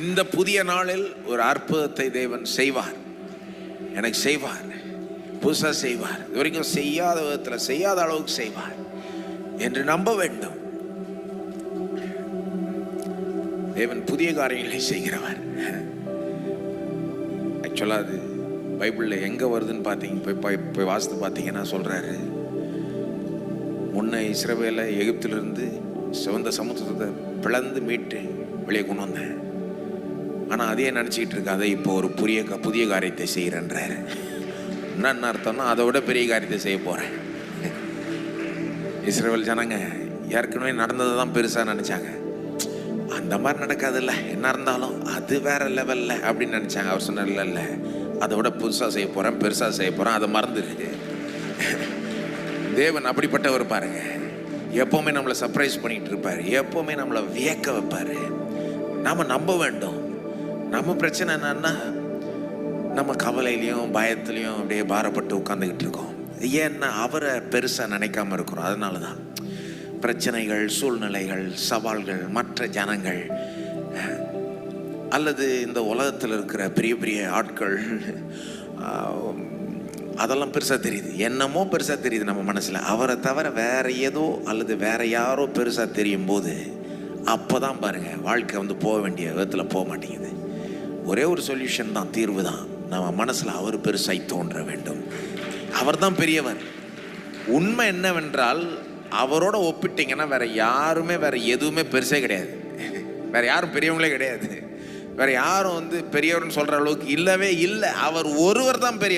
இந்த புதிய நாளில் ஒரு அற்புதத்தை தேவன் செய்வார். எனக்கு செய்வார். புதுசாக செய்வார். இது வரைக்கும் செய்யாத விதத்தில் செய்யாத அளவுக்கு செய்வார் என்று நம்ப வேண்டும். தேவன் புதிய காரியங்களை செய்கிறவர். ஆக்சுவலாக அது பைபிளில் எங்கே வருதுன்னு பார்த்தீங்க போய் போய் போய் வாசித்து பார்த்தீங்கன்னா சொல்கிறாரு முன்ன இஸ்ரவேலை எகிப்திலிருந்து சிவந்த சமுத்திரத்தை பிளந்து மீட்டு வெளியே கொண்டு வந்தேன் ஆனால் அதையே நினச்சிக்கிட்டு இருக்காத இப்போ ஒரு புதிய க- புதிய காரியத்தை செய்கிறேன்றாரு என்ன அர்த்தம்னா அதை விட பெரிய காரியத்தை செய்ய போகிறேன் இஸ்ரேல் ஜனங்க ஏற்கனவே நடந்ததை தான் பெருசாக நினச்சாங்க. அந்த மாதிரி நடக்காதுல்ல என்ன இருந்தாலும் அது வேற லெவலில் அப்படின்னு நினச்சாங்க. அவர் சொன்ன இல்லை அதை விட புதுசாக செய்ய போகிறேன் பெருசாக செய்ய போகிறேன் அதை மறந்துருக்கு தேவன் அப்படிப்பட்டவர் பாருங்க. எப்போவுமே நம்மளை சர்ப்ரைஸ் பண்ணிகிட்டு இருப்பார். எப்போவுமே நம்மளை வியக்க வைப்பார். நாம் நம்ப வேண்டும். நம்ம பிரச்சனை என்னன்னா நம்ம கவலையிலையும் பயத்துலையும் அப்படியே பாரப்பட்டு உட்காந்துக்கிட்டு இருக்கோம். ஏன்னா அவரை பெருசாக நினைக்காம இருக்கிறோம். அதனால தான் பிரச்சனைகள் சூழ்நிலைகள் சவால்கள் மற்ற ஜனங்கள் அல்லது இந்த உலகத்தில் இருக்கிற பெரிய பெரிய ஆட்கள் அதெல்லாம் பெருசாக தெரியுது. என்னமோ பெருசாக தெரியுது நம்ம மனசில். அவரை தவிர வேற ஏதோ அல்லது வேற யாரோ பெருசாக தெரியும் போது அப்போ தான் பாருங்கள் வாழ்க்கை வந்து போக வேண்டிய விதத்தில் போக மாட்டேங்குது. ஒரே ஒரு சொல்யூஷன் தான் தீர்வு தான். நம்ம மனசில் அவர் பெருசாய் தோன்ற வேண்டும். அவர் தான் பெரியவர். உண்மை என்னவென்றால் அவரோட ஒப்பிட்டீங்கன்னா வேற யாருமே வேற எதுவுமே பெருசே கிடையாது. வேற யாரும் பெரியவங்களே கிடையாது. வேற யாரும் வந்து பெரியவர்னு சொல்ற அளவுக்கு இல்லவே இல்லை. அவர் ஒருவர் தான் பெரிய